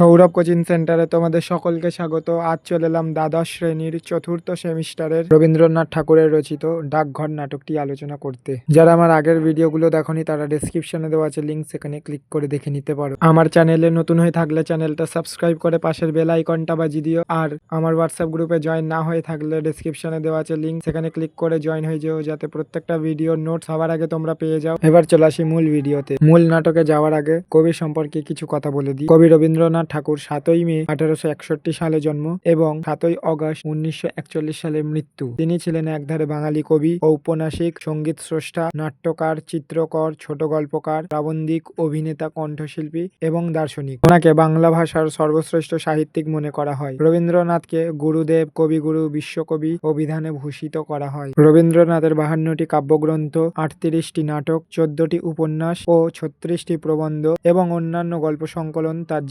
Sourav coaching সেন্টারে তোমাদের সকলকে স্বাগত। আজ চলে এলাম দ্বাদশ শ্রেণির চতুর্থ সেমিস্টারের। রবীন্দ্রনাথ ঠাকুরের রচিত ডাকঘর নাটকটি আলোচনা করতে। যারা আমার আগের ভিডিওগুলো দেখনি, তারা ডেসক্রিপশনে দেওয়া আছে লিঙ্ক সেখানে ক্লিক করে দেখে নিতে পারো। আমার চ্যানেলে নতুন হয়ে থাকলে চ্যানেলটা সাবস্ক্রাইব করে পাশের বেল আইকনটা বাজিয়ে দিও। আর আমার হোয়াটসঅ্যাপ গ্রুপে জয়েন না হয়ে থাকলে ডেসক্রিপশনে দেওয়া আছে লিঙ্ক সেখানে ক্লিক করে জয়েন হয়ে যেও, যাতে প্রত্যেকটা ভিডিও নোট সবার আগে তোমরা পেয়ে যাও। এবার চলে আসি মূল ভিডিওতে মূল নাটকে যাওয়ার আগে কবি সম্পর্কে কিছু কথা বলে দিই। কবি রবীন্দ্রনাথ ঠাকুর সাতই মে আঠারোশো একষট্টি সালে জন্ম এবং সাতই অগস্ট উনিশশো একচল্লিশ সালে মৃত্যু। তিনি ছিলেন একধারে বাঙালি কবি ঔপন্যাসিক সংগীত স্রষ্টা, নাট্যকার, চিত্রকর, ছোট গল্পকার, প্রাবন্ধিক, অভিনেতা, কণ্ঠশিল্পী এবং দার্শনিক। ওনাকে বাংলা ভাষার সর্বশ্রেষ্ঠ সাহিত্যিক মনে করা হয়। রবীন্দ্রনাথকে গুরুদেব, কবিগুরু, বিশ্বকবি অভিধানে ভূষিত করা হয়। রবীন্দ্রনাথের বাহান্নটি কাব্যগ্রন্থ, আটত্রিশটি নাটক, চোদ্দটি উপন্যাস ও ছত্রিশটি প্রবন্ধ এবং অন্যান্য গল্প সংকলন তার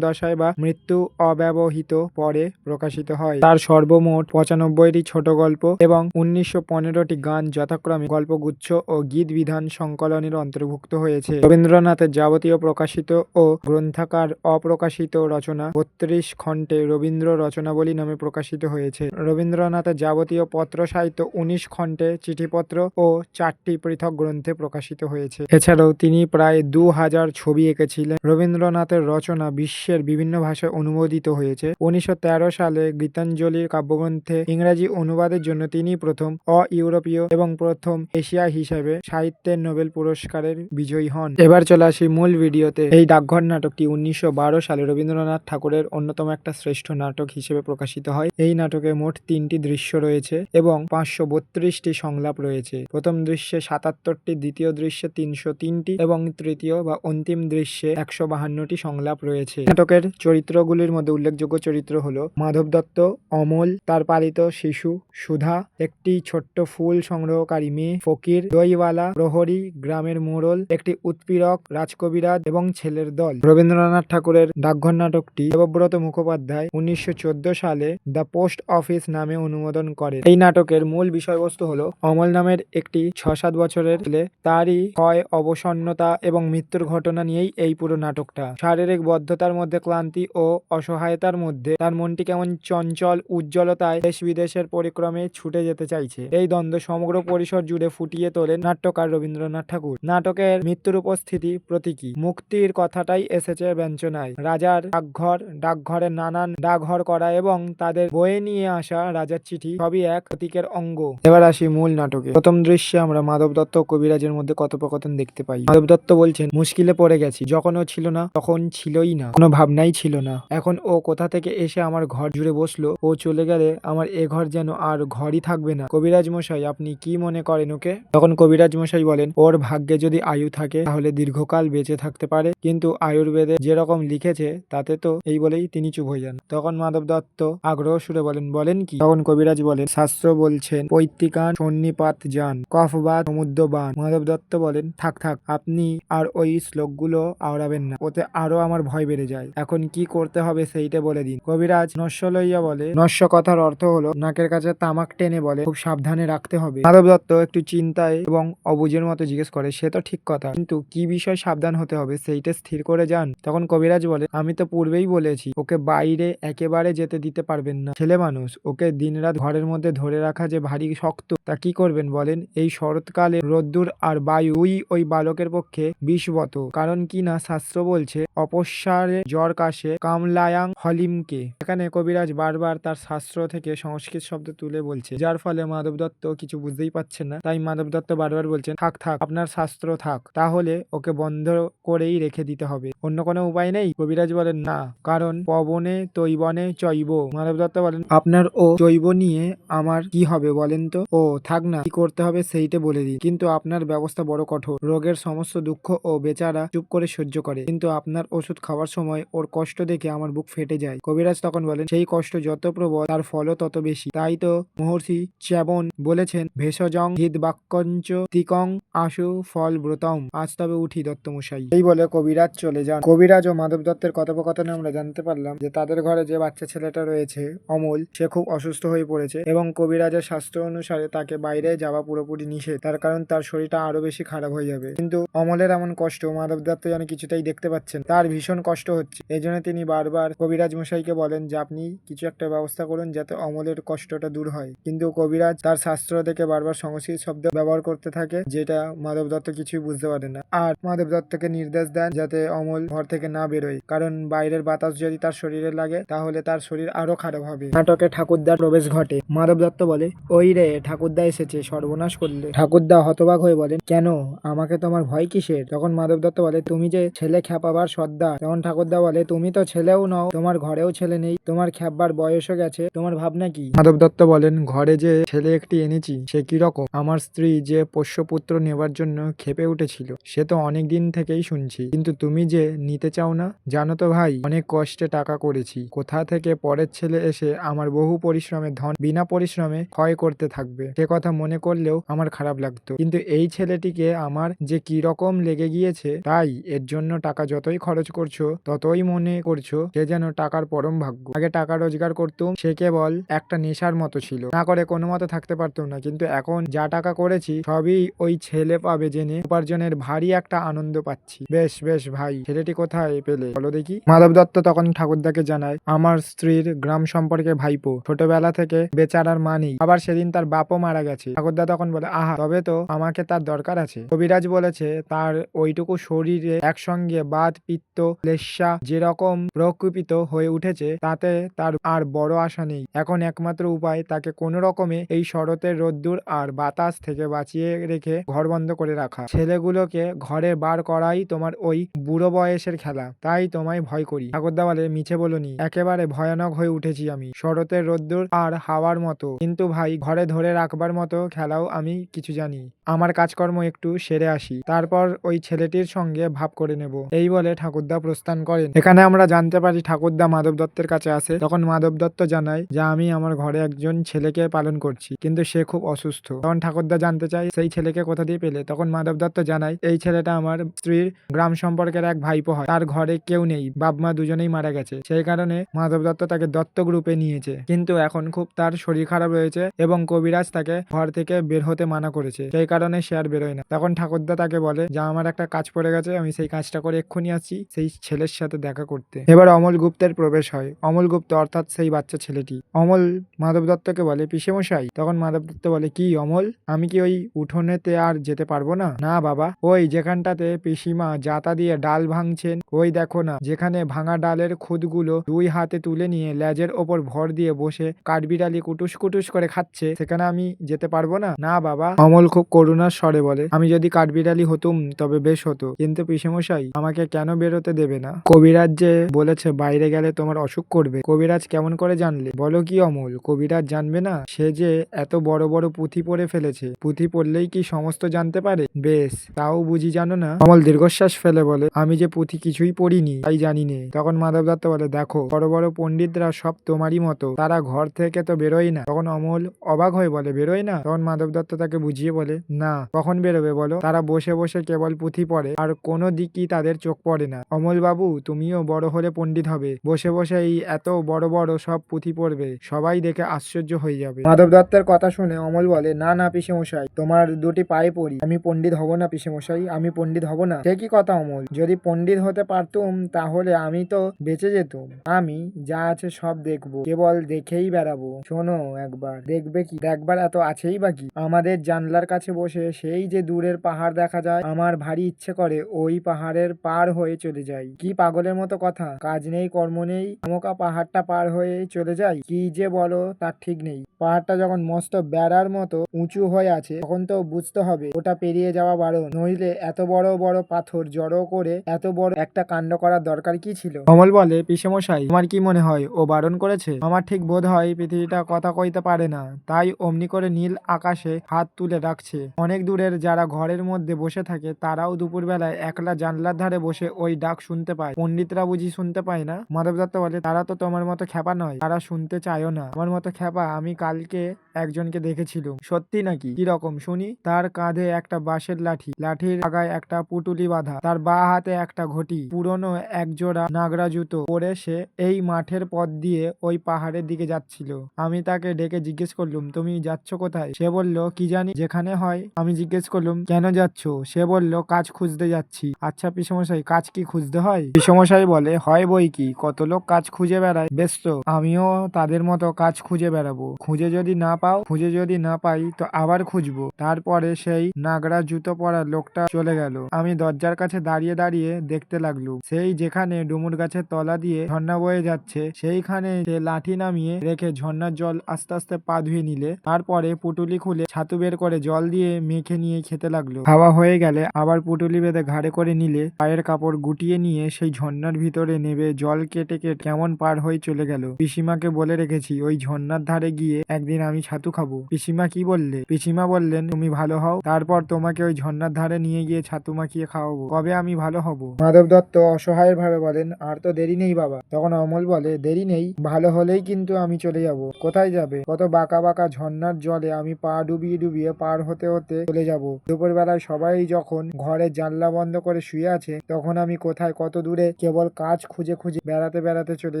জীবনদশায় বা মৃত্যু অব্যবহিত পরে প্রকাশিত হয়। তার সর্বমোট পঁচানব্বইটি ছোট গল্প এবং উনিশশো পনেরোটি গান যথাক্রমে গল্পগুচ্ছ ও গীত বিধান সংকলনের অন্তর্ভুক্ত হয়েছে। রবীন্দ্রনাথের যাবতীয় প্রকাশিত ও গ্রন্থাকার অপ্রকাশিত রচনা বত্রিশ খণ্ডে রবীন্দ্র রচনাবলী নামে প্রকাশিত হয়েছে। রবীন্দ্রনাথের যাবতীয় পত্র সাহিত্য উনিশ খণ্ডে চিঠিপত্র ও চারটি পৃথক গ্রন্থে প্রকাশিত হয়েছে। এছাড়াও তিনি প্রায় দু হাজার ছবি এঁকেছিলেন। রবীন্দ্রনাথের রচনা বিশ্বের বিভিন্ন ভাষায় অনুমোদিত হয়েছে। উনিশশো তেরো সালে গীতাঞ্জলির কাব্যগ্রন্থে ইংরাজি অনুবাদের জন্য তিনি প্রথম অ ইউরোপীয় এবং প্রথম এশিয়া হিসেবে সাহিত্যের নোবেল পুরস্কারের বিজয়ী হন। এবার চলে আসি মূল ভিডিওতে। এই ডাকঘর নাটকটি উনিশশো বারো সালে রবীন্দ্রনাথ ঠাকুরের অন্যতম একটা শ্রেষ্ঠ নাটক হিসেবে প্রকাশিত হয়। এই নাটকে মোট তিনটি দৃশ্য রয়েছে এবং পাঁচশো বত্রিশটি সংলাপ রয়েছে। প্রথম দৃশ্যে সাতাত্তরটি, দ্বিতীয় দৃশ্যে তিনশো তিনটি এবং তৃতীয় বা অন্তিম দৃশ্যে একশো বাহান্নটি সংলাপ রয়েছে। নাটকের চরিত্রগুলির মধ্যে উল্লেখযোগ্য চরিত্র হলো মাধব দত্ত, অমল, তার পালিত শিশু, সুধা, একটি ছোট্ট ফুল সংগ্রহকারী মেয়ে, ফকির, দইওয়ালা, প্রহরী, গ্রামের মোড়ল, একটি উৎপীড়ক, রাজকবিরাজ এবং ছেলের দল। রবীন্দ্রনাথ ঠাকুরের ডাকঘর নাটকটি দেবব্রত মুখোপাধ্যায় উনিশশো চোদ্দ সালে দ্য পোস্ট অফিস নামে অনুমোদন করে এই নাটকের মূল বিষয়বস্তু হলো অমল নামের একটি ছ সাত বছরের ছেলে, তারই ক্ষয়, অবসন্নতা এবং মৃত্যুর ঘটনা নিয়েই এই পুরো নাটকটা। শারীরিক বদ্ধতার মধ্যে ক্লান্তি ও অসহায়তার মধ্যে তার মনটি কেমন চঞ্চল, উজ্জ্বলতায় দেশ বিদেশের পরিক্রমে ছুটে যেতে চাইছে। এই দ্বন্দ্ব সমগ্র পরিসর জুড়ে ফুটিয়ে তোলেন নাট্যকার রবীন্দ্রনাথ ঠাকুর। নাটকের মৃত্যুর উপস্থিতি প্রতীকী। মুক্তির কথাটাই এসেছে ব্যঞ্জনায়। রাজার ডাকঘর ডাকঘরের নানান ডাকঘর করা এবং তাদের বয়ে নিয়ে আসা রাজার চিঠি সবই এক প্রতীকের অঙ্গ। এবার আসি মূল নাটকে। প্রথম দৃশ্যে আমরা মাধব দত্ত কবিরাজের মধ্যে কথোপকথন দেখতে পাই। মাধব দত্ত বলছেন, মুশকিলে পড়ে গেছি। যখনও ছিল না, তখন ছিলই না। কোনো ভাবনাই ছিল না। এখন ও কোথা থেকে এসে আমার ঘর জুড়ে বসল, ও চলে গেলে আমার এ ঘর যেন আর ঘরই থাকবে না। কবিরাজ মশাই, আপনি কি মনে করেন ওকে? তখন কবিরাজ মশাই বলেন, ওর ভাগ্যে যদি আয়ু থাকে, তাহলে দীর্ঘকাল বেঁচে থাকতে পারে। কিন্তু আয়ুর্বেদে যেরকম লিখেছে, তাতে তো এই বলেই তিনি চুপ হয়ে যান। তখন মাধব দত্ত আগ্রহ সুরে বলেন বলেন কি? তখন কবিরাজ বলেন, শাস্ত্র বলছেন, পৈতৃকান সন্নিপাত যান কফবাদ সমুদ্র বান। মাধব দত্ত বলেন, থাক থাক, আপনি আর ওই শ্লোকগুলো আওড়াবেন না, ওতে আরও আমার ভয় বেড়ে যায়। এখন কি করতে হবে সেইটা বলে দিন। কবিরাজ নস্য লইয়া বলে, নস্য কথার অর্থ হলো, নাকের কাছে তামাক টেনে বলে, খুব সাবধানে রাখতে হবে। মাধব দত্ত একটু চিন্তায় এবং অবুঝের মতো জিজ্ঞেস করে, সে তো ঠিক কথা, কিন্তু কি বিষয় সাবধান হতে হবে? সেইটা স্থির করে যান। তখন কবিরাজ বলে, আমি তো পূর্বেই বলেছি, ওকে বাইরে একেবারে যেতে দিতে পারবেন না। ছেলে মানুষ, ওকে দিনরাত ঘরের মধ্যে ধরে রাখা যে ভারী শক্ত, তা কি করবেন বলেন? এই শরৎকালে রোদ্দুর আর বায়ু ওই ওই বালকের পক্ষে বিষবত। কারণ কি না শাস্ত্র বলছে, অপসারে জ্বর কাশে কামলায়াং হলিমকে। এখানে কবিরাজ বারবার তার শাস্ত্র থেকে সংস্কৃত শব্দ তুলে বলছে, যার ফলে মাধব দত্ত কিছু বুঝতেই পারছেন না। তাই মাধব দত্ত বারবার বলছেন, থাক থাক, আপনার শাস্ত্র থাক, তাহলে ওকে বন্ধ করেই রেখে দিতে হবে। অন্য কোনো উপায় নেই? কবিরাজ বলেন, না, কারণ পবনে তৈবনে চৈব। মাধব দত্ত বলেন, আপনার ও জৈব নিয়ে আমার কি হবে বলেন তো? ও, থাক না, কি করতে হবে সেইটা বলে দিন কিন্তু আপনার ব্যবস্থা বড় কঠোর। রোগের সমস্ত দুঃখ ও বেচারা চুপ করে সহ্য করে। কিন্তু আপনার ওষুধ খাওয়ার সময় ওর কষ্ট দেখে আমার বুক ফেটে যায়। কবিরাজ তখন বলেন, সেই কষ্ট যত প্রবল, তার ফলও তত বেশি। তাই তো মহর্ষি চ্যাবন বলেছেন, ভেষজং হিত বাক্যঞ্চ তিকং আশু ফল ব্রতম আজ তবে উঠি দত্তমশাই। এই বলে কবিরাজ চলে যান। কবিরাজ ও মাধব দত্তের কথোপকথনে আমরা জানতে পারলাম যে, তাদের ঘরে যে বাচ্চা ছেলেটা রয়েছে, অমল, সে খুব অসুস্থ হয়ে পড়েছে এবং কবিরাজের স্বাস্থ্য অনুসারে তাকে বাইরে যাওয়া পুরোপুরি নিষেধ। তার কারণ তার শরীরটা আরও বেশি খারাপ হয়ে যাবে। কিন্তু অমলের এমন কষ্ট মাধব দত্ত যেন কিছুটাই দেখতে পাচ্ছেন তার ভীষণ কষ্ট হচ্ছে। এই জন্য তিনি বারবার কবিরাজ মশাইকে বলেন যে, আপনি কিছু একটা ব্যবস্থা করুন যাতে অমলের কষ্টটা দূর হয়। কিন্তু কবিরাজ তার শাস্ত্র থেকে বারবার সংস্কৃত শব্দ ব্যবহার করতে থাকে, যেটা মাধব দত্ত কিছুই বুঝতে পারে না। আর মাধব দত্তকে নির্দেশ দেন যাতে অমল ঘর থেকে না বেরোয়, কারণ বাইরের বাতাস যদি তার শরীরে লাগে, তাহলে তার শরীর আরও খারাপ হবে। নাটকে ঠাকুরদার প্রবেশ ঘটে। মাধব দত্ত বলে, ওই রে, ঠাকুরদা এসেছে, সর্বনাশ করলে। ঠাকুরদা হতবাক হয়ে বলেন, কেন? আমাকে তোমার ভয় কিসের? তখন মাধব দত্ত বলে, তুমি যে ছেলে খ্যাপাবার সর্দার তখন ঠাকুরদা বলে, তুমি তো ছেলেও নও, তোমার ঘরেও ছেলে নেই, তোমার খ্যাপবার বয়সও গেছে, তোমার ভাবনা কি? মাধব দত্ত বলেন, ঘরে যে ছেলে একটি এনেছি, সে কি রকম? আমার স্ত্রী যে পোষ্যপুত্র নেবার জন্য খেপে উঠেছিল, সে তো অনেক দিন থেকেই শুনছি। কিন্তু তুমি যে নিতে চাও না? জানো তো ভাই, অনেক কষ্টে টাকা করেছি। কোথা থেকে পরের ছেলে এসে আমার বহু পরিশ্রমে ধন, বিনা পরিশ্রমে ক্ষয় করতে থাকবে? সে কথা মনে করলেও আমার খারাপ লাগতো। কিন্তু এই ছেলেটিকে আমার যে কি রকম লেগে গিয়েছে, তাই এর জন্য টাকা যতই খরচ করছ, ততই মনে করছ? সে যেন টাকার পরম ভাগ্য। আগে টাকা রোজগার করতুম, সে কেবল একটা নেশার মতো ছিল। না করে কোনো মতো থাকতে পারতুম না, কিন্তু এখন যা টাকা করেছি, সবই ওই ছেলে পাবে জেনে উপার্জনের ভারী একটা আনন্দ পাচ্ছি। বেশ বেশ ভাই, ছেলেটি কোথায় পেলে? বলো দেখি। মাধব দত্ত তখন ঠাকুরদাকে জানায়, আমার স্ত্রীর গ্রাম সম্পর্কে ভাইপো। ছোটবেলা থেকে বেচারার মা নেই। আবার সেদিন তার বাপও মারা গেছে। ঠাকুরদা তখন বলে, আহা, তবে তো আমাকে তার দরকার আছে। কবিরাজ বলেছে, তার ওইটুকু শরীরে একসঙ্গে বাত, পিত্ত লেশা যেরকম প্রকৃপিত হয়ে উঠেছে, তাতে তার আর বড় আশা নেই। এখন একমাত্র উপায় তাকে কোনো রকমে এই শরতের রোদ্দুর আর বাতাস থেকে বাঁচিয়ে রেখে ঘর বন্ধ করে রাখা। ছেলেগুলোকে ঘরে বার করাই তোমার ওই বুড়ো বয়সের খেলা। তাই তোমায় ভয় করি। ঠাকুরদা বলে মিছে বলনি, একেবারে ভয়ানক হয়ে উঠেছি আমি। শরতের রোদ্দুর আর হাওয়ার মতো। কিন্তু ভাই, ঘরে ধরে রাখবার মতো খেলাও আমি কিছু জানি। আমার কাজকর্ম একটু সেরে আসি। তারপর ওই ছেলেটির সঙ্গে ভাব করে নেব। এই বলে ঠাকুরদা প্রস্থান করেন। এখানে আমরা জানতে পারি ঠাকুরদা মাধব দত্তের কাছে আসে। তখন মাধব দত্ত জানায়, যে আমি আমার ঘরে একজন ছেলেকে পালন করছি, কিন্তু সে খুব অসুস্থ। তখন ঠাকুরদা জানতে চাই সেই ছেলেকে কোথা দিয়ে পেলে? তখন মাধব দত্ত জানায়, এই ছেলেটা আমার স্ত্রীর গ্রাম সম্পর্কের এক ভাইপো হয়। তার ঘরে কেউ নেই, বাপ মা দুজনেই মারা গেছে। সেই কারণে মাধব দত্ত তাকে দত্তক রূপে নিয়েছে। কিন্তু এখন খুব তার শরীর খারাপ রয়েছে এবং কবিরাজ তাকে ঘর থেকে বের হতে মানা করেছে। সেই কারণে সে আর বেরোয় না। তখন ঠাকুরদা তাকে বলে, যে আমার একটা কাজ পড়ে গেছে, আমি সেই কাজটা করে এক্ষুনি আসছি। সেই ছেলের সাথে দেখা করতে। এবার অমল গুপ্তের প্রবেশ হয়। অমল গুপ্ত অর্থাৎ সেই বাচ্চা ছেলেটি। অমল মাধব দত্তকে বলে, পিসেমশাই। তখন মাধব দত্ত বলে, কি অমল? আমি কি ওই উঠোনেতে আর যেতে পারব না? না, বাবা। ওই যেখানটাতে পিসিমা জাতা দিয়ে ডাল ভাঙছেন, ওই দেখো না, যেখানে ভাঙা ডালের খুদগুলো দুই হাতে তুলে নিয়ে লেজের ওপর ভর দিয়ে বসে কাঠবিড়ালি কুটুস কুটুস করে খাচ্ছে, সেখানে আমি যেতে পারব না? না, বাবা। অমল খুব করুণার স্বরে বলে, আমি যদি কাঠবিড়ালি হতুম, তবে বেশ হতো। কিন্তু পিসেমশাই, আমাকে কেন বেরোতে দেবে না? কবিরাজ যে বলেছে, বাইরে গেলে তোমার অসুখ করবে। কবিরাজ কেমন করে জানলে? বলো কি অমল, কবিরাজ জানবে না? সে যে এত বড় বড় পুঁথি পড়ে ফেলেছে। পুঁথি পড়লেই কি সমস্ত জানতে পারে? বেশ, তাও বুঝি জানো না? অমল দীর্ঘশ্বাস ফেলে বলে, আমি যে পুঁথি কিছুই পড়িনি, তাই জানি নে। তখন মাধব দত্ত বলে, দেখো, বড় বড় পণ্ডিতরা সব তোমারই মতো। তারা ঘর থেকে তো বেরোয় না। তখন অমল অবাক হয়ে বলে, বেরোয় না? তখন মাধব দত্ত তাকে বুঝিয়ে বলে, না। কখন বেরোবে বলো? তারা বসে বসে কেবল পুঁথি পড়ে, আর কোনো দিকই তাদের চোখ পড়ে না। অমল বাবু তুমিও বড় হলে পণ্ডিত হবে। বসে বসে এই এত বড় বড় সব পুঁথি পড়বে, সবাই দেখে আশ্চর্য হয়ে যাবে। মাধব দত্তের কথা শুনে অমল বলে, না না পিসে মশাই তোমার দুটি পায়ে পড়ি। আমি পণ্ডিত হব না পিসে মশাই আমি পণ্ডিত হব না। সে কি কথা, অমল? যদি পণ্ডিত হতে পারতুম, তাহলে আমি তো বেঁচে যেতুম। আমি যা আছে সব দেখব, কেবল দেখেই বেড়াবো। শোনো একবার, দেখবে কি? দেখবার এত আছেই বা কি? আমাদের জানলার কাছে বসে সেই যে দূরের পাহাড় দেখা যায়, আমার ভারী ইচ্ছে করে ওই পাহাড়ের পার হয়ে চলে যাই। কি পাগলের মতো কথা। কাজ নেই, কর্ম নেই আমকা পাহাড়টা পার হয়ে চলে যাই। কি যে বলো, তার ঠিক নেই। পাহাড়টা যখন মস্ত বেড়ার মতো উঁচু হয়ে আছে, তখন তো বুঝতে হবে, ওটা পেরিয়ে যাওয়া বারণ। নইলে এত বড় বড় পাথর জড়ো করে এত বড় একটা কাণ্ড করার দরকার কি ছিল? অমল বলে, পিসেমশাই, তোমার কি মনে হয়, ও বারণ করেছে? আমার ঠিক বোধ হয় পৃথিবীটা কথা কইতে পারে না। তাই অমনি করে নীল আকাশে হাত তুলে রাখছে। অনেক দূরের যারা ঘরের মধ্যে বসে থাকে, তারাও দুপুরবেলায় একলা জানলার ধারে বসে ওই ডাক শুনতে পায়। পণ্ডিতরা বুঝি শুনতে পায় না। মাধব দত্ত বলে, তারা তো তোমার মতো খ্যাপা নয়, তারা শুনতে চায়ও না। আমার মতো খ্যাপা আমি কালকে একজনকে দেখেছিলাম। সত্যি নাকি? কি রকম? শুনি, তার কাঁধে একটা বাঁশের লাঠি, লাঠির আগায় একটা পুটুলি বাঁধা, তার বা হাতে একটা ঘটি, পুরনো একজোড়া নাগরা জুতো পরে সে এই মাঠের পথ দিয়ে ওই পাহাড়ের দিকে যাচ্ছিল। আমি তাকে ডেকে জিজ্ঞেস করলুম, তুমি যাচ্ছ কোথায়? সে বলল, কি জানি, যেখানে হয়। আমি জিজ্ঞেস করলুম, কেন যাচ্ছ? সে বলল, কাজ খুঁজতে যাচ্ছি। আচ্ছা পিসমশাই, কাজ কি খুঁজতে হয়? পিসমশাই পিসমশাই বলে, হয় বই কি? কত লোক কাজ খুঁজে বেড়ায়? বেশ তো, আমিও তাদের মতো কাজ খুঁজে বেড়াবো। খুঁজে যদি না পাও, খুঁজে যদি না পাই, তো আবার খুঁজবো। তারপরে সেই নাগরা জুতো পরা লোকটা চলে গেল। আমি দরজার কাছে দাঁড়িয়ে দাঁড়িয়ে দেখতে লাগলুম। সেই যেখানে ডুমুর গাছের তলা দিয়ে ঝর্ণা বয়ে যাচ্ছে, সেইখানে সে লাঠি নামিয়ে রেখে ঝর্ণার জল আস্তে আস্তে পা ধুয়ে নিলে, তারপরে পুটুলি খুলে ছাতু বের করে জল দিয়ে মেখে নিয়ে খেতে লাগল। খাওয়া হয়ে গেলে আবার পুটুলি বেঁধে ঘাড়ে করে নিলে, পায়ের কাপড় গুটিয়ে নিয়ে সেই ঝর্ণার ভিতরে নেবে, জল কেটে কেটে কেমন পার হয়ে চলে গেল। পিসিমাকে বলে রেখেছি, ওই ঝর্ণার ধারে গিয়ে একদিন আমি ছাতু খাব। পিসিমা কি বললে? পিসিমা বললেন, তুমি ভালো হও, তারপর তোমাকে ওই ঝর্ণার ধারে নিয়ে গিয়ে ছাতু মাখিয়ে খাওয়াবো। কবে আমি ভালো হব? মাধব দত্ত অসহায়ের ভাবে বলেন, আর তো দেরি নেই বাবা। তখন অমল বলে, দেরি নেই, ভালো হলেই কিন্তু আমি চলে যাব। কোথায় যাবে? কত বাঁকা বাঁকা ঝর্ণার জলে আমি পা ডুবিয়ে ডুবিয়ে পার হতে হতে চলে যাব। দুপুরবেলায় সবাই যখন ঘরে জানলা বন্ধ করে শুয়ে আছে, তখন আমি কোথায় কত দূরে কেবল কাজ খুঁজে খুঁজে বেড়াতে বেড়াতে চলে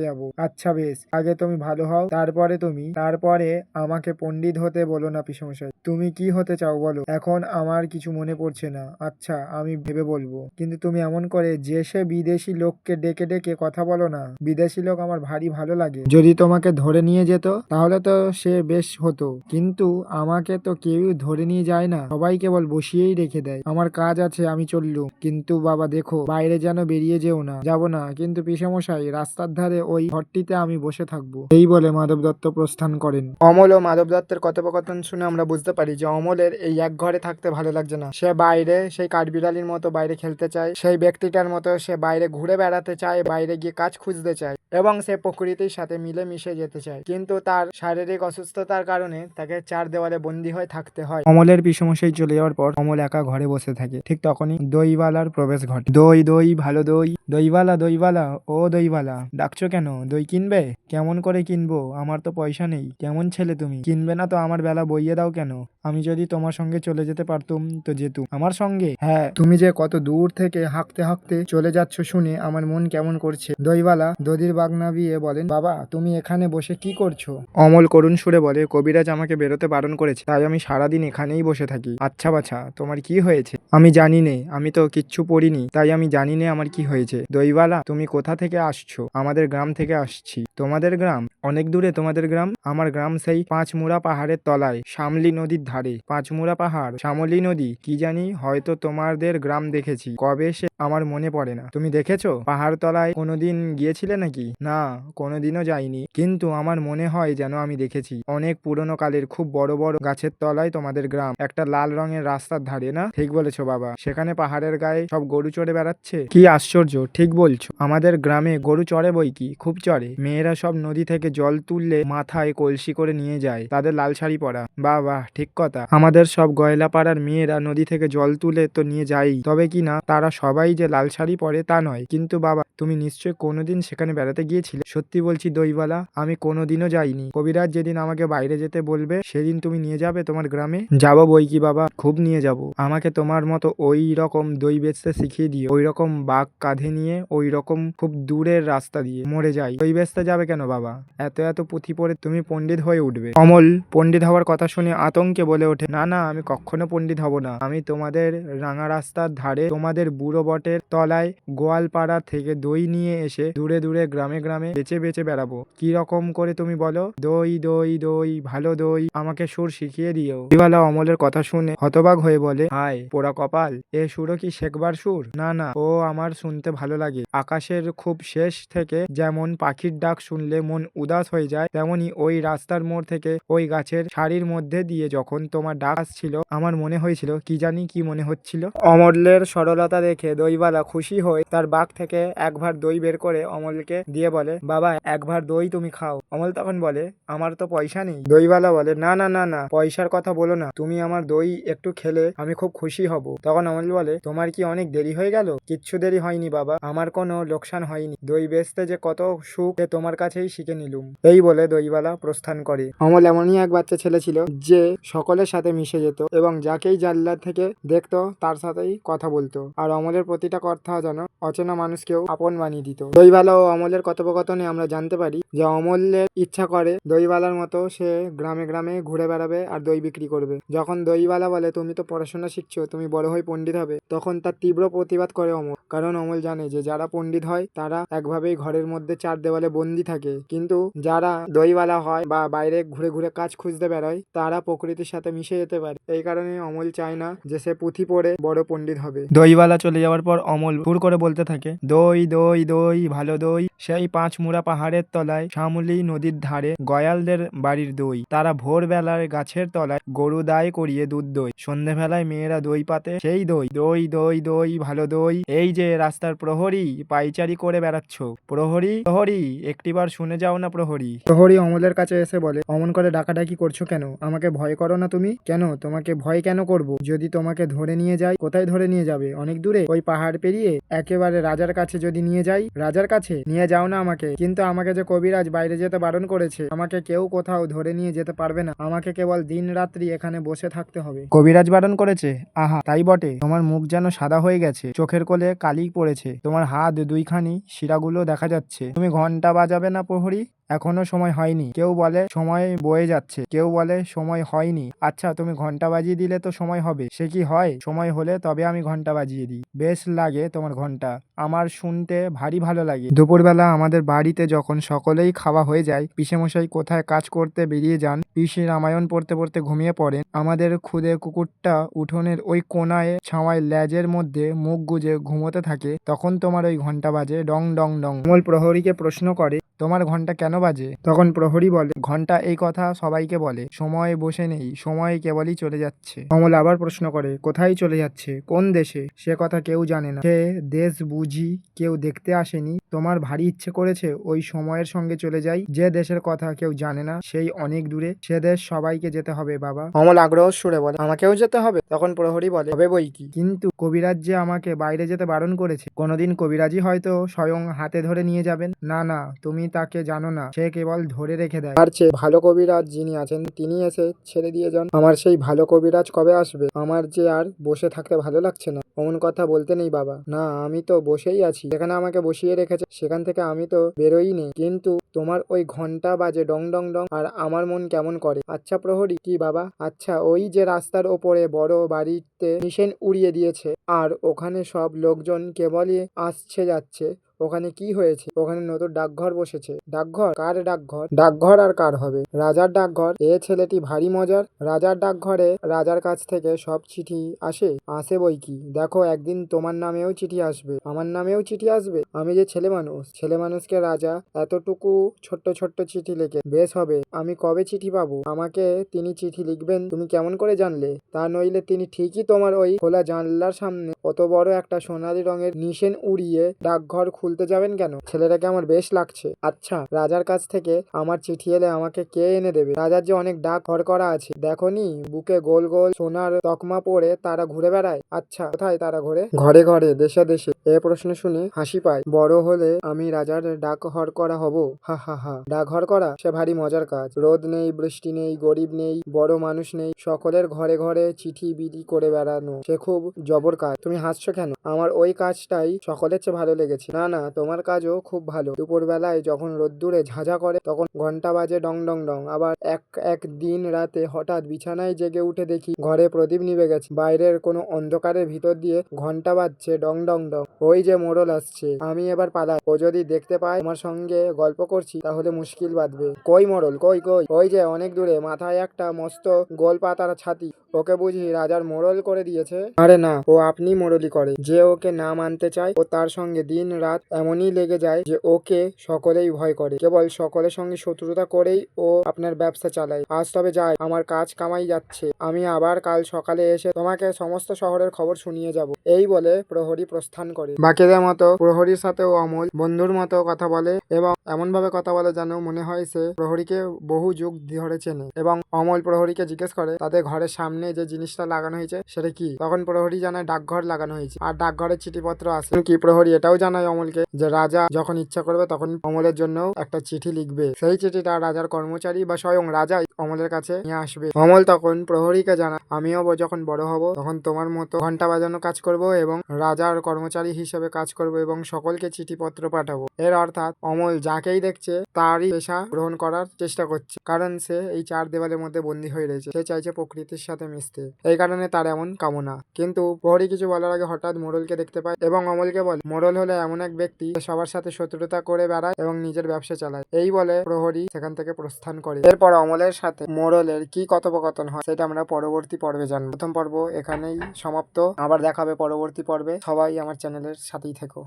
যাব। আচ্ছা বেশ, আগে তুমি ভালো হও, তারপরে তুমি। তারপরে আমাকে পণ্ডিত হতে বলো না পিসমশাই। তুমি কি হতে চাও বলো? এখন আমার কিছু মনে পড়ছে না। আচ্ছা আমি ভেবে বলব। কিন্তু তুমি এমন করে যে সে বিদেশি লোককে ডেকে ডেকে কথা বলো না। বিদেশি লোক আমার ভারী ভালো লাগে। যদি তোমাকে ধরে নিয়ে যেত, তাহলে তো সে বেশ হতো। কিন্তু আমাকে তো কেউ ধরে নিয়ে যায় না। সবাই কেবল বসিয়েই রেখে দেয়। আমার কাজ আছে, আমি চললুম। কিন্তু বাবা, দেখো, বাইরে যেন বেরিয়ে যেও না। যাব না। কিন্তু পিসামশাই রাস্তার ধারে ওই ঘরটিতে আমি বসে থাকব। এই বলে মাধব দত্ত প্রস্থান করেন। অমল ও মাধব দত্তের কথোপকথন শুনে আমরা বুঝতে পারি যে অমলের এই এক ঘরে থাকতে ভালো লাগছে না। সে বাইরে সেই কাঠবিড়ালির মতো বাইরে খেলতে চায় সেই ব্যক্তিটার মতো সে বাইরে ঘুরে বেড়াতে চায় বাইরে গিয়ে কাজ খুঁজতে চায় এবং সে প্রকৃতির সাথে মিলে মিশে যেতে চায়। কিন্তু তার শারীরিক অসুস্থতার কারণে তাকে চার দেওয়ালে বন্দী হয়ে থাকতে হয়। অমলের বিষমশাই চলে যাওয়ার পর অমল একা ঘরে বসে থাকে। ঠিক তখনই দইওয়ালার প্রবেশ ঘটে দই দই ভালো দই। দইওয়ালা দইওয়ালা দইওয়ালা, ও দইওয়ালা। ডাকছো কেন? দই কিনবে? কেমন করে কিনবো? আমার তো পয়সা নেই। কেমন ছেলে তুমি? কিনবে না তো আমার বেলা বইয়ে দাও কেন? আমি যদি তোমার সঙ্গে চলে যেতে পারতুম তো যেতু আমার সঙ্গে? হ্যাঁ তুমি যে কত দূর থেকে হাঁকতে হাঁকতে চলে যাচ্ছ শুনে আমার মন কেমন করছে। দইওয়ালা দদির বাগ নাবিয়ে বলেন, বাবা, তুমি এখানে বসে কি করছ? অমল করুণ সুরে বলে, কবিরাজ আমাকে বেরোতে বারণ করেছে, তাই আমি সারাদিন এখানেই বসে থাকি। আচ্ছা বাছা, তোমার কি হয়েছে? আমি জানি নে, আমি তো কিচ্ছু পড়িনি, তাই আমি জানি নে আমার কি হয়েছে। দইওয়ালা, তুমি কোথা থেকে আসছো? আমাদের গ্রাম থেকে আসছি। তোমাদের গ্রাম? অনেক দূরে তোমাদের গ্রাম। আমার গ্রাম সেই পাঁচমুড়া পাহাড়ের তলায়, শামলি নদীর ধারে পাঁচমুড়া পাহাড় শ্যামলী নদী কি জানি হয়তো তোমাদের গ্রাম দেখেছি। কবে সে আমার মনে পড়ে না। তুমি দেখেছ? পাহাড় তলায় কোনোদিন গিয়েছিলে নাকি? না, কোনোদিনও যাইনি। কিন্তু আমার মনে হয় যেন আমি দেখেছি। অনেক পুরনো কালের খুব বড় বড় গাছের তলায় তোমাদের গ্রাম। একটা লাল রঙের রাস্তার ধারে, না? ঠিক বলেছ, বাবা। সেখানে পাহাড়ের গায়ে সব গরু চড়ে বেড়াচ্ছে? কি আশ্চর্য! ঠিক বলছো। আমাদের গ্রামে গরু চড়ে বই কি? খুব চড়ে। মেয়েরা সব নদী থেকে জল তুললে মাথায় কলসি করে নিয়ে যায়। তাদের লাল শাড়ি পরা। বাহ বাহ, ঠিক কথা। আমাদের সব গয়লা পাড়ার মেয়েরা নদী থেকে জল তুলে তো নিয়ে যায়ই। তবে কি না, তারা সবাই যে লাল শাড়ি পরে তা নয়। কিন্তু বাবা, তুমি নিশ্চয় কোনোদিন সেখানে বেড়াতে গিয়েছিলে? সত্যি বলছি দইওয়ালা, আমি কোনোদিনও যাইনি। কবিরাজ যেদিন আমাকে বাইরে যেতে বলবে, সেদিন তুমি নিয়ে যাবে তোমার গ্রামে? যাব বই কি বাবা? খুব নিয়ে যাব। আমাকে তোমার মতো ওই রকম দই বেচতে শিখিয়ে দিও। ওই রকম বাঘ কাঁধে নিয়ে ওই রকম খুব দূরের রাস্তা দিয়ে মরে যাই। দই বেচতে যাবে কেন বাবা? এত এত পুঁথি পড়ে তুমি পণ্ডিত হয়ে উঠবে। অমল, পণ্ডিত হওয়ার কথা শুনে আতঙ্কে বলে ওঠে, না না, আমি কখনো পণ্ডিত হব না। আমি তোমাদের রাঙা রাস্তার ধারে তোমাদের বুড়ো বটের তলায় গোয়ালপাড়া থেকে দই নিয়ে এসে দূরে দূরে গ্রামে গ্রামে বেচে বেচে বেড়াবো। কি রকম করে তুমি বলো? দই দই দই, ভালো দই, আমাকে সুর শিখিয়ে দিও। দিওয়ালা অমলের কথা শুনে হতবাক হয়ে বলে, হায়, পোড়া কপাল, এ সুরও কি শেখবার সুর? না না, ও আমার শুনতে ভালো লাগে। আকাশের খুব শেষ থেকে যেমন পাখির ডাক শুনলে মন উদাস হয়ে যায়, তেমনি ওই রাস্তার মোড় থেকে ওই গাছের সারির মধ্যে দিয়ে যখন তোমার ডাক আসছিল, আমার মনে হয়েছিল, কি জানি কি মনে হচ্ছিল? অমলের সরলতা দেখে দইওয়ালা খুশি হয়ে তার বাগ থেকে এক ভার দই বের করে অমলকে দিয়ে বলে, বাবা এক ভার দই তুমি খাও। অমল তখন বলে, আমার তো পয়সা নেই। দইওয়ালা বলে, না না না না, পয়সার কথা বলো না। তুমি আমার দই একটু খেলে আমি খুব খুশি হব। তখন অমল বলে, তোমার কি অনেক দেরি হয়ে গেল? কিচ্ছু দেরি হয়নি, বাবা। আমার কোনো লোকসান হয়নি। দই বেচতে যে কত সুখ সে তোমার কাছেই শিখে নিলুম। এই বলে দইওয়ালা প্রস্থান করে। অমল এমনই এক বাচ্চা ছেলে ছিল যে সকলের সাথে মিশে যেত এবং যাকেই জানলা থেকে দেখতো তার সাথেই কথা বলতো। আর অমলের প্রতিটা কথা যেন অচেনা মানুষকেও আপন বানিয়ে দিত। দইবালা ও অমলের কথোপকথনে আমরা জানতে পারি যে অমলের ইচ্ছা করে দইবালার মতো সে গ্রামে গ্রামে ঘুরে বেড়াবে আর দই বিক্রি করবে। যখন দইবালা বলে, তুমি তো পড়াশোনা শিখছো, তুমি বড় হয়ে পণ্ডিত হবে, তখন তার তীব্র প্রতিবাদ করে অমল। কারণ অমল জানে যে যারা পণ্ডিত হয়, তারা একভাবেই ঘরের মধ্যে চার দেওয়ালে বন্দি থাকে। কিন্তু যারা দইওয়ালা হয় বা বাইরে ঘুরে ঘুরে কাজ খুঁজতে বেরোয়, তারা প্রকৃতির সাথে মিশে যেতে পারে। এই কারণে অমল চায় না যে সে পুঁথি পড়ে বড় পণ্ডিত হবে। দইওয়ালা চলে যাওয়ার পর অমল হুর করে বলতে থাকে, দই দই দই, ভালো দই। সেই পাঁচ মুড়া পাহাড়ের তলায় শ্যামলী নদীর ধারে গয়ালদের বাড়ির দই। তারা ভোরবেলায় গাছের তলায় গরু দায় করিয়ে দুধ দই। সন্ধেবেলায় মেয়েরা দই পাতে, সেই দই দই দই দই, ভালো দই। এই যে রাস্তার প্রহরী, পাইচারি করে বেড়াচ্ছ। প্রহরী প্রহরী, একটিবার শুনে যাও না প্রহরী। প্রহরী অমলের কাছে এসে বলে, অমন করে ডাকাডাকি করছ কেন? আমাকে ভয় করো না তুমি? কেন? তোমাকে ভয় কেন করব? যদি তোমাকে ধরে নিয়ে যাই, কোথায় ধরে নিয়ে যাবে? অনেক দূরে? ওই পাহাড় পেরিয়ে একেবারে রাজার কাছে যদি নিয়ে যাই, রাজার কাছে নিয়ে যাও না আমাকে। কিন্তু আমাকে যে কবিরাজ বাইরে যেতে বারণ করেছে, আমাকে কেউ কোথাও ধরে নিয়ে যেতে পারবে না। আমাকে কেবল দিন রাত্রি এখানে বসে থাকতে হবে। কবিরাজ বারণ করেছে, আহা, তাই বটে, তোমার মুখ যেন সাদা হয়ে গেছে, চোখের কোলে কালি পড়েছে, তোমার হাত দুইখানি শিরাগুলো দেখা যাচ্ছে। তুমি ঘণ্টা বাজাবে না প্রহরী? এখনও সময় হয়নি। কেউ বলে সময় বয়ে যাচ্ছে, কেউ বলে সময় হয়নি। আচ্ছা তুমি ঘণ্টা বাজিয়ে দিলে তো সময় হবে। সে কি হয়? সময় হলে তবে আমি ঘণ্টা বাজিয়ে দিই। বেশ লাগে তোমার ঘণ্টা। আমার শুনতে ভারী ভালো লাগে। দুপুরবেলা আমাদের বাড়িতে যখন সকলেই খাওয়া হয়ে যায়, পিসেমশাই কোথায় কাজ করতে বেরিয়ে যান, পিসি রামায়ণ পড়তে পড়তে ঘুমিয়ে পড়েন। আমাদের খুদে কুকুরটা উঠোনের ওই কোনায় ছাওয়ায় ল্যাজের মধ্যে মুখ গুজে ঘুমোতে থাকে। তখন তোমার ওই ঘণ্টা বাজে, ডং ডং ডং। অমল প্রহরীকে প্রশ্ন করে, তোমার ঘণ্টা কেন বাজে? তখন প্রহরী বলে, ঘণ্টা এই কথা সবাইকে বলে, সময় বসে নেই, সময় কেবলই চলে যাচ্ছে। অমল আবার প্রশ্ন করে, কোথায় চলে যাচ্ছে? কোন দেশে? সে কথা কেউ জানে না। সে দেশ বুঝি কেউ দেখতে আসেনি। তোমার ভারী ইচ্ছে করেছে ওই সময়ের সঙ্গে চলে যাই। যে দেশের কথা কেউ জানে না, সেই অনেক দূরে। সে দেশ সবাইকে যেতে হবে, বাবা। অমল আগ্রহ সুরে বলে, আমাকেও যেতে হবে, তখন প্রহরী বলে, হবে বই কি? কিন্তু কবিরাজ যে আমাকে বাইরে যেতে বারণ করেছে, কোনোদিন কবিরাজই হয়তো স্বয়ং হাতে ধরে নিয়ে যাবেন। না না, তুমি তাকে জানো না, সে কেবল ধরে রেখে দেয়। আর চেয়ে ভালো কবিরাজ যিনি আছেন, তিনি এসে ছেড়ে দিয়ে যান। আমার সেই ভালো কবিরাজ কবে আসবে? আমার যে আর বসে থাকতে ভালো লাগছে না। অমন কথা বলতে নেই বাবা। না, আমি তো বসেই আছি। যেখানে আমাকে বসিয়ে রেখেছে, সেখান থেকে আমি তো বেরোইনি। কিন্তু তোমার ওই ঘণ্টা বাজে ডং ডং ডং, আর আমার মন কেমন করে? আচ্ছা প্রহরী, কি বাবা? আচ্ছা ওই যে রাস্তার ওপরে বড় বাড়িতে মিশেন উড়িয়ে দিয়েছে, আর ওখানে সব লোকজন কেবলই আসছে যাচ্ছে, ওখানে কি হয়েছে? ওখানে নতুন ডাকঘর বসেছে। ডাকঘর? কার ডাকঘর? ডাকঘর আর কার হবে? রাজার ডাকঘর? এ ছেলেটি ভারী মজার। রাজার ডাকঘরে রাজার কাছ থেকে সব চিঠি আসে? আসে বই কি? দেখো, একদিন তোমার নামেও চিঠি আসবে। আমার নামেও চিঠি আসবে? আমি যে ছেলে মানুষ, ছেলে মানুষকে রাজা এতটুকু ছোট্ট ছোট্ট চিঠি লেখে, বেশ হবে, আমি কবে চিঠি পাবো? আমাকে তিনি চিঠি লিখবেন, তুমি কেমন করে জানলে? তা নইলে তিনি ঠিকই তোমার ওই খোলা জানলার সামনে অত বড় একটা সোনালী রঙের নিশেন উড়িয়ে ডাকঘর খুলতে যাবেন কেন? ছেলেটাকে আমার বেশ লাগছে। আচ্ছা রাজার কাছ থেকে আমার চিঠি এলে আমাকে কে এনে দেবে? রাজার যে অনেক ডাক ঘর করা আছে। দেখনি, বুকে গোল গোল সোনার তকমা পরে তারা ঘুরে বেড়ায়? আচ্ছা কোথায় তারা ঘুরে? ঘরে ঘরে, দেশে দেশে। এ প্রশ্ন শুনে হাসি পায়। বড় হলে আমি রাজার ডাক হর করা হব। হা হা হা। করা, সে ভারী মজার কাজ। রোদ নেই, বৃষ্টি নেই, গরিব নেই, বড় মানুষ নেই। সকলের ঘরে ঘরে চিঠি বিলি করে বেড়ানো। সে খুব জবর কাজ। তুমি হাসছো কেন? আমার ওই কাজটাই সকলের চেয়ে ভালো লেগেছে। না না, তোমার কাজও খুব ভালো। দুপুর বেলায় যখন রোদ্দুরে ঝাঁঝা করে, তখন ঘণ্টা বাজে ডং ডং ডং। আবার এক এক দিন রাতে হঠাৎ বিছানায় জেগে উঠে দেখি, ঘরে প্রদীপ নিভে গেছে। বাইরের কোনো অন্ধকারের ভিতর দিয়ে ঘণ্টা বাজছে ডং ডং ডং। ওই যে মোড়ল আসছে। আমি এবার পালাই। ও যদি দেখতে পায়, আমার সঙ্গে গল্প করছি, তাহলে মুশকিল বাঁধবে। কই মোড়ল কই কই? ওই যে অনেক দূরে, মাথায় একটা মস্ত গোল পাতার ছাতি। ওকে বুঝি রাজার মোড়ল করে দিয়েছে? আরে না, ও আপনি মোড়লি করে। যে ওকে না মানতে চায়, ও তার সঙ্গে দিন রাত এমনই লেগে যায় যে ওকে সকলেই ভয় করে। কেবল সকলের সঙ্গে শত্রুতা করেই ও আপনার ব্যবসা চালায়। আজ তবে যাই, আমার কাজ কামাই যাচ্ছে। আমি আবার কাল সকালে এসে তোমাকে সমস্ত শহরের খবর শুনিয়ে যাব। এই বলে প্রহরী প্রস্থান করে। বাকিদের মতো প্রহরীর সাথেও অমল বন্ধুর মতো কথা বলে এবং এমন ভাবে কথা বলে যেন মনে হয় সে প্রহরীকে বহু যুগ ধরে চেনে এবং অমল প্রহরীকে জিজ্ঞেস করে, তাদের ঘরের সামনে যে জিনিসটা লাগানো হয়েছে, সেটা কি? তখন প্রহরী জানায়, ডাকঘর লাগানো হয়েছে। আর ডাকঘরের চিঠিপত্র আছে। কি প্রহরী এটাও জানায় অমলকে যে, রাজা যখন ইচ্ছা করবে, তখন অমলের জন্য একটা চিঠি লিখবে। সেই চিঠিটা রাজার কর্মচারী বা স্বয়ং রাজাই অমলের কাছে নিয়ে আসবে। অমল তখন প্রহরীকে জানা আমিও যখন বড় হব, তখন তোমার মতো ঘণ্টা বাজানো কাজ করব এবং রাজার কর্মচারী হিসেবে কাজ করব এবং সকলকে চিঠিপত্র পাঠাবো। এর অর্থাৎ অমল যাকেই দেখছে তারই পেশা গ্রহণ করার চেষ্টা করছে। কারণ সে এই চার দেওয়ালের মধ্যে বন্দী হয়ে রয়েছে। সে চাইছে প্রকৃতির সাথে মিশতে। এই কারণে তার এমন কামনা। কিন্তু প্রহরী কিছু বলার আগে হঠাৎ মোড়লকে দেখতে পায় এবং অমলকে বলে, মোড়ল হলো এমন এক ব্যক্তি সবার সাথে শত্রুতা করে বেড়ায় এবং নিজের ব্যবসা চালায়। এই বলে প্রহরী সেখান থেকে প্রস্থান করে। এরপর অমলের সাথে মোড়লের কি কথোপকথন হয় সেটা আমরা পরবর্তী পর্বে জানব। প্রথম পর্ব এখানেই সমাপ্ত। আবার দেখাবে পরবর্তী পর্বে। সবাই আমার চ্যানেলের সাথেই থেকো।